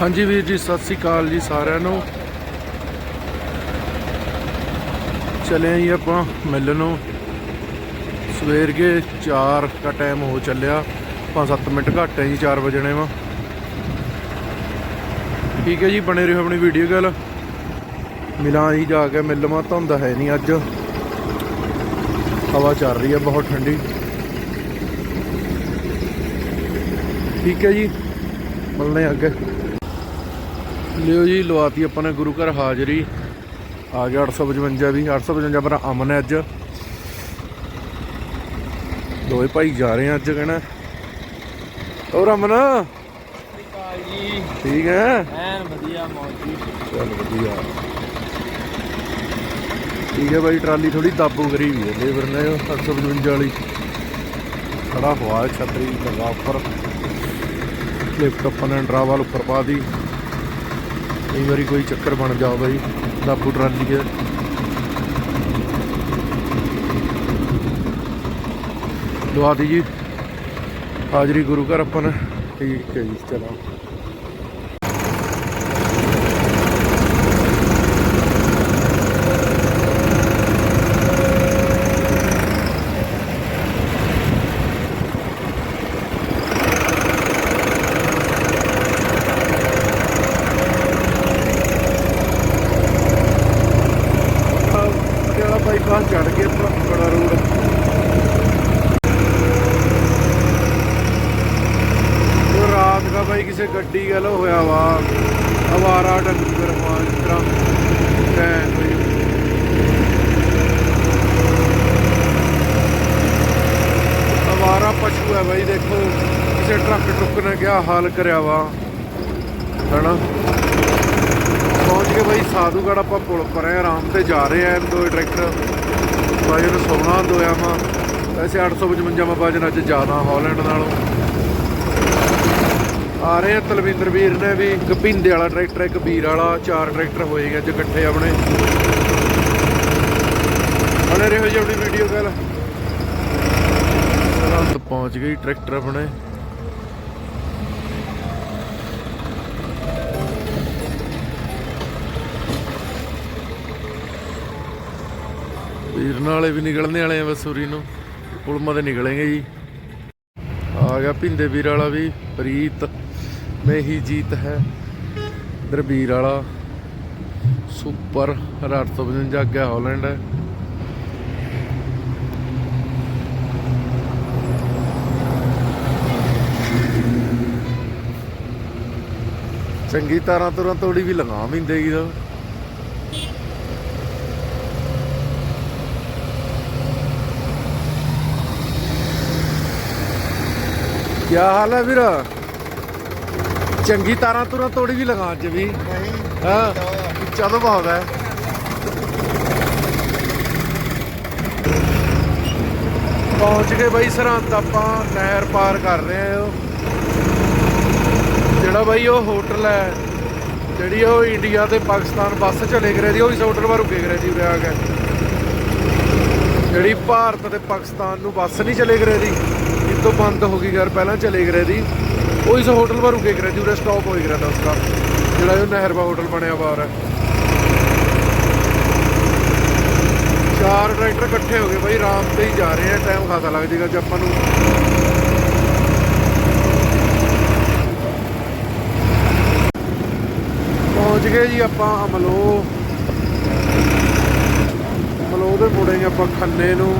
ਹਾਂਜੀ ਵੀਰ ਜੀ, ਸਤਿ ਸ੍ਰੀ ਅਕਾਲ ਜੀ ਸਾਰਿਆਂ ਨੂੰ। ਚਲੇ ਆਈ ਆਪਾਂ ਮਿਲ ਨੂੰ। ਸਵੇਰ ਕੇ 4 ਦਾ ਟਾਈਮ ਹੋ ਚੱਲਿਆ। 5-7 ਮਿੰਟ ਘੱਟ ਹੈ ਜੀ 4 ਵਜਣੇ ਵਾ। ਠੀਕ ਹੈ ਜੀ, ਬਣੇ ਰਹੋ ਆਪਣੀ ਵੀਡੀਓ ਗੱਲ। ਮਿਲਾਂ ਹੀ ਜਾ ਕੇ, ਮਿਲ ਮਾ ਧੁੰਦ ਹੈ ਨਹੀਂ ਅੱਜ। ਹਵਾ ਚੱਲ ਰਹੀ ਹੈ, ਬਹੁਤ ਠੰਡੀ। ਠੀਕ ਹੈ ਜੀ, ਮਿਲਦੇ ਅੱਗੇ। ਲਿਓ ਜੀ ਲਵਾਤੀ ਆਪਾਂ ਨੇ ਗੁਰੂ ਘਰ ਹਾਜ਼ਰੀ। ਆ ਗਿਆ 855 ਵੀ। 855 ਪਰ ਅਮਨ ਹੈ ਅੱਜ। ਦੋਵੇਂ ਭਾਈ ਜਾ ਰਹੇ ਆ ਅੱਜ ਕਹਿਣਾ। ਹੋਰ ਅਮਨ? ਜੀ ਠੀਕ ਹੈ? ਐਨ ਵਧੀਆ ਮੌਜੀ ਚੱਲ ਵਧੀਆ। ਠੀਕ ਹੈ ਭਾਈ ਟਰਾਲੀ ਥੋੜੀ ਦਾਬੂ ਕਰੀ ਵੀ ਹੈ ਲੇਬਰ ਨੇ ਉਹ 855 ਵਾਲੀ। ਖੜਾ ਹੋਆ ਹੈ ਛਤਰੀ ਲਗਾ ਉੱਪਰ। ਲਿਫਟ ਆਪਾਂ ਨੇ ਡਰਾਵਾਲ ਉੱਪਰ ਪਾ ਦੀ ਕਈ ਵਾਰੀ ਕੋਈ ਚੱਕਰ ਬਣ ਜਾ ਜੀ ਦਾਬੂ ਟਰਾਲੀ ਹੈ ਲਵਾ ਦੀ ਜੀ। ਹਾਜ਼ਰੀ ਗੁਰੂ ਘਰ ਆਪਾਂ ਠੀਕ ਹੈ ਜੀ, ਚਲੋ ਜਿਹੜਾ ਬਾਈਪਾਸ ਚੜ ਕੇ ਆਪਾਂ ਬੜਾ ਰੋਡ ਉਹ ਰਾਤ ਦਾ ਬਾਈ ਕਿਸੇ ਗੱਡੀ ਗੱਲ ਹੋਇਆ ਵਾ ਅਵਾਰਾ ਡੰਗਰ ਮਾਂ ਇਸ ਤਰ੍ਹਾਂ ਟੈਨ ਹੋਈ ਅਵਾਰਾ ਬਾਈ, ਦੇਖੋ, ਕਿਸੇ ਟਰੱਕ ਟੁੱਕ ਨੇ ਕਿਆ ਹਾਲ ਕਰਿਆ ਵਾ, ਹਨਾ? ਪਹੁੰਚ ਗਏ ਬਾਈ ਸਾਧੂਗੜ ਆਪਾਂ ਪੁਲ ਪਰ ਆ ਆਰਾਮ ਤੇ ਜਾ ਰਹੇ ਆ ਦੋ ਟਰੈਕਟਰ। ਬਾਈ ਨੂੰ ਸੋਨਾ ਦੋਇਆ ਮਾ ਵੈਸੇ 855 ਮਾ ਵਜਨ ਅੱਜ ਜ਼ਿਆਦਾ ਹਾਲੈਂਡ ਨਾਲੋਂ। ਆ ਰਹੇ ਆ ਤਲਵਿੰਦਰ ਵੀਰ ਨੇ ਵੀ, ਇੱਕ ਪਿੰਦੇ ਵਾਲਾ ਟਰੈਕਟਰ, ਇੱਕ ਵੀਰ ਵਾਲਾ, ਚਾਰ ਟਰੈਕਟਰ ਹੋਏਗੇ ਅੱਜ ਇਕੱਠੇ ਆਪਣੇ। ਹਲੇ ਰਹੋ ਜੀ ਆਪਣੀ ਵੀਡੀਓ ਗੱਲ ਸਰਹੰਦ ਪਹੁੰਚ ਗਈ ਟਰੈਕਟਰ ਆਪਣੇ। ਵੀਰ ਨਾਲੇ ਵੀ ਨਿਕਲਣੇ ਵਾਲੇ ਆ ਵਸੂਰੀ ਨੂੰ। ਪੁਲਮਾ ਤੇ ਨਿਕਲेंगे ਜੀ। ਆ ਗਿਆ ਭਿੰਦੇ ਵੀਰ ਵਾਲਾ ਵੀ, ਪ੍ਰੀਤ ਮੈਂ ਹੀ ਜੀਤ ਹੈ ਇਧਰ ਵੀਰ ਵਾਲਾ ਸੁਪਰ 855 ਅੱਗੇ ਹਾਲੈਂਡ। ਹੈ ਚੰਗੀ ਤਾਰਾਂ ਤੁਰਾਂ ਤੋੜੀ ਵੀ ਲਗਾ ਵੀ ਦੇਗੀ ਦਾ ਕੀ ਹਾਲ ਹੈ ਵੀਰ? ਚੰਗੀ ਤਾਰਾਂ ਤੁਰਾਂ ਤੋੜੀ ਵੀ ਲਗਾ ਅੱਜ ਵੀ। ਹਾਂ। ਚਲੋ ਬਹੁਤ ਹੈ। ਪਹੁੰਚ ਗਏ ਬਾਈ ਸਰਹੰਦ ਆਪਾਂ ਨਹਿਰ ਪਾਰ ਕਰ ਰਹੇ ਆ ਜਿਹੜਾ ਬਾਈ, ਉਹ ਹੋਟਲ ਹੈ। ਜਿਹੜੀ ਉਹ ਇੰਡੀਆ ਤੇ ਪਾਕਿਸਤਾਨ ਬੱਸ ਚਲੇ ਗਏ ਦੀ ਉਹ ਇਸ ਹੋਟਲ ਪਰ ਰੁਕੇ ਗਏ ਦੀ ਉਰੇ ਆ ਕੇ। ਜਿਹੜੀ ਭਾਰਤ ਤੇ ਪਾਕਿਸਤਾਨ ਨੂੰ ਬੱਸ ਨਹੀਂ ਚਲੇ ਗਏ ਦੀ ਇਹ ਤੋਂ ਬੰਦ ਹੋ ਗਈ ਯਾਰ, ਪਹਿਲਾਂ ਚਲੇ ਗਏ ਦੀ ਉਹ ਇਸ ਹੋਟਲ ਪਰ ਰੁਕੇ ਗਏ ਦੀ ਉਰੇ ਸਟਾਪ ਹੋਈ ਗਿਆ ਦਾ ਉਸਦਾ। ਜਿਹੜਾ ਇਹ ਨਹਿਰਬਾ ਹੋਟਲ ਬਣਿਆ ਬਾਹਰ ਹੈ ਚਾਰ ਟਰੈਕਟਰ ਇਕੱਠੇ ਹੋ ਗਏ ਬਾਈ ਰਾਮ ਤੇ ਹੀ ਜਾ ਰਹੇ ਆ ਟਾਈਮ ਖਾਸਾ ਲੱਗ ਜਾਏਗਾ ਜੇ ਆਪਾਂ ਨੂੰ। ਪਹੁੰਚ ਗਏ ਜੀ ਆਪਾਂ ਅਮਲੋ ਅਮਲੋ ਦੇ ਮੁੜੇ ਆਪਾਂ ਖੰਨੇ ਨੂੰ।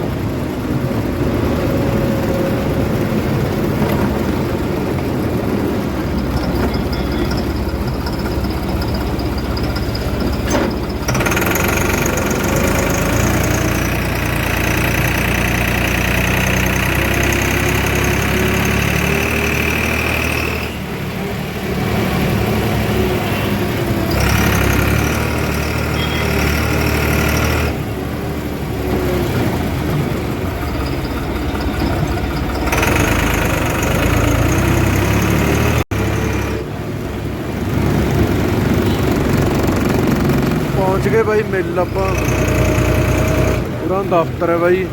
ਪਹੁੰਚ ਗਏ ਬਾਈ ਮਿਲ ਆਪਾਂ। ਪੂਰਾ ਦਫ਼ਤਰ ਹੈ ਬਾਈ।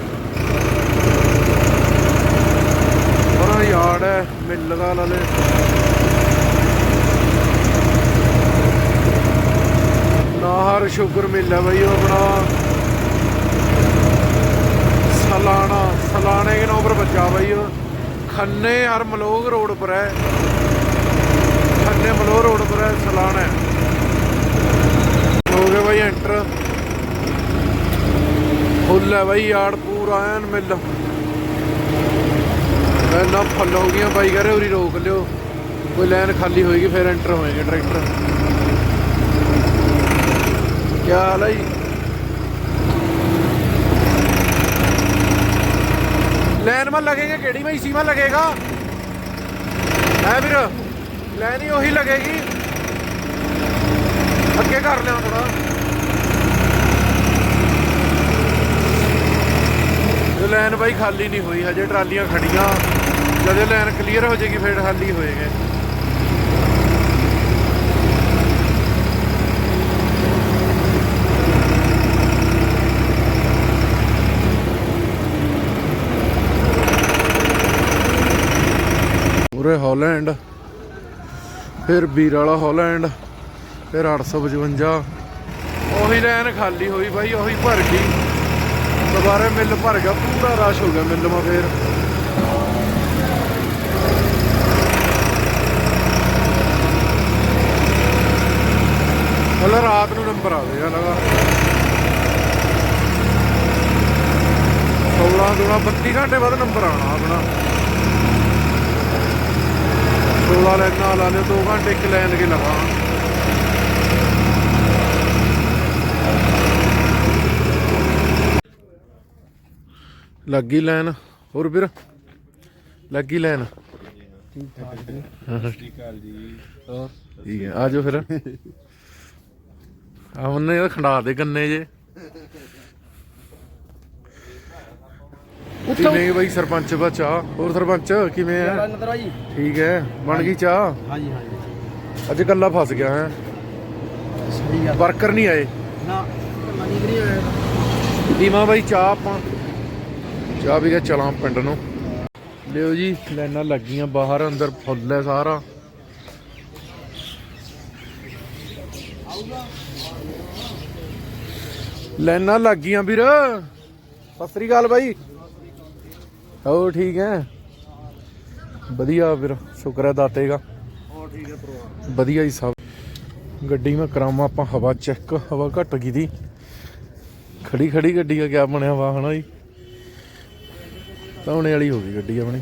ਪੂਰਾ ਯਾਰਡ ਹੈ, ਮਿਲ ਦਾ ਨਾਲੇ। ਨਾਹਰ ਸ਼ੁਕਰ ਮਿਲ ਹੈ ਬਾਈ ਉਹ ਆਪਣਾ। ਸਲਾਣਾ ਸਲਾਣੇ ਦੇ ਨਾਮ ਬੱਚਾ ਬਾਈ ਖੰਨੇ ਹਰ ਮਲੋਗ ਰੋਡ ਪਰ ਹੈ। ਖੰਨੇ ਮਲੋਗ ਰੋਡ ਪਰ ਹੈ ਸਲਾਣਾ ਹੋ ਗਏ ਬਾਈ ਐਂਟਰ ਫੁੱਲ ਹੈ ਬਾਈ ਯਾਰ ਪੂਰਾ ਐਨ ਮਿਲ। ਨਾ ਫੁੱਲ ਹੋ ਗਈਆਂ ਬਾਈ ਕਰੇ ਉਰੀ ਰੋਕ ਲਿਓ। ਕੋਈ ਲਾਈਨ ਖਾਲੀ ਹੋਏਗੀ, ਫਿਰ ਐਂਟਰ ਹੋਏਗੇ ਟਰੈਕਟਰ ਕੀ ਹਾਲ ਹੈ ਜੀ? ਲਾਈਨ ਮਾ ਲੱਗੇਗਾ ਕਿਹੜੀ ਮੈਂ ਇਸੀ ਮਾ ਲੱਗੇਗਾ। ਹੈ ਵੀਰ ਲਾਈਨ ਹੀ ਉਹੀ ਲੱਗੇਗੀ। ਅੱਗੇ ਕਰ ਲਿਆ ਥੋੜਾ ਇਹ ਲਾਈਨ ਬਾਈ ਖਾਲੀ ਨਹੀਂ ਹੋਈ, ਹਜੇ ਟਰਾਲੀਆਂ ਖੜੀਆਂ ਜਦੋਂ ਲਾਈਨ ਕਲੀਅਰ ਹੋ ਜਾਏਗੀ, ਫਿਰ ਖਾਲੀ ਹੋਏਗੇ। ਪੂਰੇ ਹਾਲੈਂਡ, ਫਿਰ ਵੀਰ ਵਾਲਾ ਹਾਲੈਂਡ। ਫਿਰ 855 ਉਹੀ ਲਾਈਨ ਖਾਲੀ ਹੋਈ ਬਾਈ, ਉਹੀ ਭਰ ਗਈ। ਦੁਬਾਰੇ ਮਿਲ ਭਰ ਗਿਆ, ਪੂਰਾ ਰਸ਼ ਹੋ ਗਿਆ ਮਿਲ ਮਾ ਫੇਰ। ਹਲਾ ਰਾਤ ਨੂੰ ਨੰਬਰ ਆਵੇਗਾ ਲਗਾ। 16 ਦੁਣਾ 32 ਘੰਟੇ ਬਾਅਦ ਨੰਬਰ ਆਣਾ ਆਪਣਾ। 16 ਲੈਣਾ, ਲਾ ਲਿਓ 2 ਘੰਟੇ ਇੱਕ ਲੈਣ ਕੇ ਲਗਾ ਲੱਗੀ ਲਾਈਨ ਹੋਰ ਵੀਰ? ਲੱਗੀ ਲਾਈਨ ਠੀਕ ਆ ਜੀ ਹੋਰ ਠੀਕ ਹੈ ਆ ਜਾਓ ਫਿਰ। ਆ ਉਹਨੇ ਇਹ ਖੰਡਾ ਦੇ ਗੰਨੇ ਜੇ। ਕਿਵੇਂ ਬਈ ਸਰਪੰਚ ਦਾ ਚਾਹ? ਹੋਰ ਸਰਪੰਚ ਕਿਵੇਂ ਜੀ। ਠੀਕ ਹੈ ਬਣ ਗਈ ਚਾਹ? ਹਾਂਜੀ ਹਾਂਜੀ। ਅੱਜ ਕੱਲਾ ਫਸ ਗਿਆ ਹੈ। ਸਹੀ ਆ ਵਰਕਰ ਨਹੀਂ ਆਏ। ਨਾ ਮਨੀ ਨਹੀਂ ਆਇਆ। ਦੀਮਾ ਬਾਈ ਚਾਹ ਆਪਾਂ ਚਾਹ ਵੀ ਕੇ ਚਲਾਂ ਪਿੰਡ ਨੂੰ। ਲਿਓ ਜੀ, ਲਾਈਨਾਂ ਲੱਗੀਆਂ ਬਾਹਰ, ਅੰਦਰ ਫੁੱਲ ਹੈ ਸਾਰਾ। ਲਾਈਨਾਂ ਲੱਗੀਆਂ ਵੀਰ। ਸਤਿ ਸ੍ਰੀ ਅਕਾਲ ਬਾਈ। ਹੋ ਠੀਕ ਹੈ? ਵਧੀਆ ਵੀਰ, ਸ਼ੁਕਰ ਹੈ ਦਾਤੇ ਦਾ। ਹੋਰ ਠੀਕ ਹੈ ਪਰਵਾਹ ਵਧੀਆ ਜੀ ਸਭ। ਗੱਡੀ ਮੈਂ ਕਰਾਵਾਂ, ਆਪਾਂ ਹਵਾ ਚੈੱਕ ਹਵਾ ਘਟ ਗਈ ਦੀ। ਖੜੀ ਖੜੀ ਗੱਡੀ ਦਾ ਕਿਆ ਬਣਿਆ ਵਾ, ਹਨਾ ਜੀ? ਧੌਣੇ ਵਾਲੀ ਹੋ ਗਈ ਗੱਡੀ ਆਪਣੀ।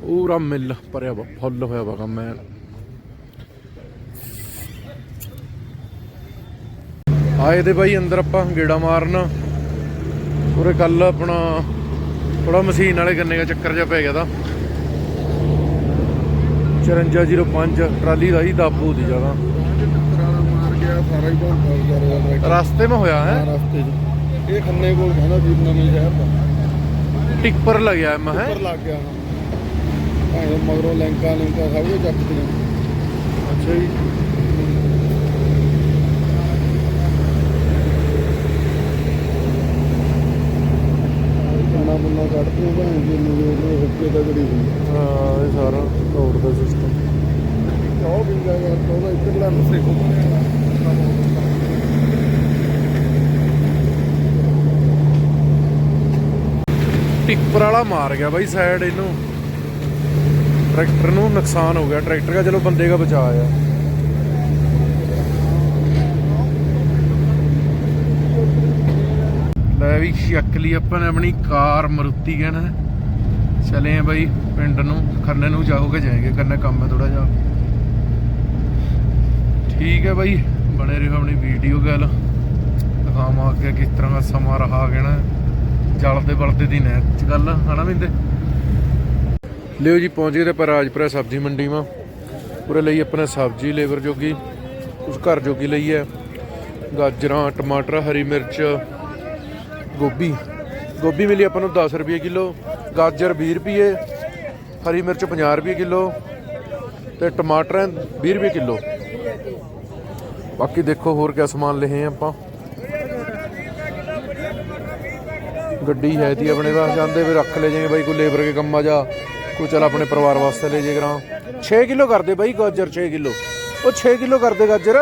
ਪੂਰਾ ਮਿਲ ਭਰਿਆ ਵਾ, ਫੁੱਲ ਹੋਇਆ ਵਾ ਕੰਮ ਐਨ। ਆਏ ਤੇ ਬਾਈ ਅੰਦਰ ਆਪਾਂ ਗੇੜਾ ਮਾਰਨ। ਉਰੇ ਕੱਲ ਆਪਣਾ ਥੋੜਾ ਮਸ਼ੀਨ ਵਾਲੇ ਗੰਨੇ ਦਾ ਚੱਕਰ ਜਿਹਾ ਪੈ ਗਿਆ ਦਾ 5405 ਟਰਾਲੀ ਦਾ ਹੀ ਦਾਬੂ ਦੀ ਜਗ੍ਹਾ। ਗਿਆ ਸਾਰਾ ਹੀ ਬਹੁਤ ਗਿਆ ਰਿਹਾ ਟਰੈਕਟਰ ਰਸਤੇ ਮੈਂ ਹੋਇਆ ਹੈ? ਰਸਤੇ 'ਚ। ਇਹ ਖੰਨੇ ਕੋਲ ਕਹਿੰਦਾ ਵੀਰ ਨਵੇਂ ਸ਼ਹਿਰ ਦਾ। ਟਿੱਪਰ ਲੱਗਿਆ ਮੈਂ ਹੈ? ਉੱਪਰ ਲੱਗ ਗਿਆ ਭਾਵੇਂ ਮਗਰੋਂ ਲੈਂਕਾ ਲੈਂਕਾ ਸਭ ਕੁਝ ਚੱਕਦੀਆਂ ਅੱਛਾ ਜੀ। ਬੰਨਾ ਕੱਢਦੇ ਭਾਵੇਂ ਜੀ ਨੂੰ ਉਹ ਹੁੱਕੇ ਦਾ ਗੜੀ ਹਾਂ ਇਹ ਸਾਰਾ ਰੋਡ ਦਾ ਸਿਸਟਮ ਉਹ ਬਿੰਗਾ ਕਰ ਉਹਦਾ ਇੱਧਰਲਾ ਨਸੇ ਘੁੰਮਿਆ ਟਿੱਪਰ ਵਾਲਾ ਮਾਰ ਗਿਆ ਬਾਈ ਸਾਈਡ ਇਹਨੂੰ। ਟਰੈਕਟਰ ਨੂੰ ਨੁਕਸਾਨ ਹੋ ਗਿਆ। ਟਰੈਕਟਰ ਦਾ ਚਲੋ ਬੰਦੇ ਦਾ ਬਚਾ ਆ। ਲੈ ਵੀ ਚੱਕ ਲਈ ਆਪਾਂ ਨੇ ਆਪਣੀ ਕਾਰ ਮਰੂਤੀ ਕਹਿਣਾ ਚਲੇ ਆ ਬਾਈ ਪਿੰਡ ਨੂੰ ਖੰਨੇ ਨੂੰ ਜਾਓਗੇ ਜਾਏਗੇ, ਕਰਨਾ ਕੰਮ ਹੈ ਥੋੜਾ ਜਿਹਾ। ਠੀਕ ਹੈ ਬਾਈ, ਬਣੇ ਰਹੋ ਆਪਣੀ ਵੀਡੀਓ ਗੱਲ। ਦਿਖਾਵਾਂ ਅੱਗੇ ਕਿਸ ਤਰ੍ਹਾਂ ਦਾ ਸਮਾਂ ਰਹਾ ਕਹਿਣਾ ਜਲਦੇ ਬਲਦੇ ਦੀ ਨੇ ਚ ਗੱਲ, ਹਨਾ ਮਿੰਦੇ ਲਿਓ ਜੀ, ਪਹੁੰਚ ਗਏ ਤੇ ਆਪਾਂ ਰਾਜਪੁਰਾ ਸਬਜ਼ੀ ਮੰਡੀ ਮਾ ਪੂਰੇ ਲਈ ਆਪਣੇ ਸਬਜ਼ੀ, ਲੇਬਰ ਜੋਗੀ ਉਸ ਘਰ ਜੋਗੀ ਲਈ ਹੈ। ਗਾਜਰਾਂ, ਟਮਾਟਰ, ਹਰੀ ਮਿਰਚ, ਗੋਭੀ। ਗੋਭੀ ਮਿਲੀ ਆਪਾਂ ਨੂੰ 10 ਰੁਪਏ ਕਿਲੋ, ਗਾਜਰ 20 ਰੁਪਏ, ਹਰੀ ਮਿਰਚ 50 ਰੁਪਏ ਕਿਲੋ ਤੇ ਟਮਾਟਰ 20 ਰੁਪਏ ਕਿਲੋ। ਬਾਕੀ ਦੇਖੋ ਹੋਰ ਕਿਆ ਸਮਾਨ ਲਏ ਆਪਾਂ। ਗੱਡੀ ਹੈ ਤੀ ਆਪਣੇ ਪਾਸ ਜਾਂਦੇ ਵੀ ਰੱਖ ਲੈ ਜਿਵੇਂ ਬਾਈ ਕੋਈ ਲੇਬਰ ਕੇ ਕੰਮਾਂ ਜਾ, ਕੋਈ ਚਲ ਆਪਣੇ ਪਰਿਵਾਰ ਵਾਸਤੇ ਲੈ ਜੇ ਕਰਾਂ। 6 ਕਿਲੋ ਕਰਦੇ ਬਾਈ ਗਾਜਰ 6 ਕਿਲੋ। ਉਹ 6 ਕਿਲੋ ਕਰਦੇ ਗਾਜਰ।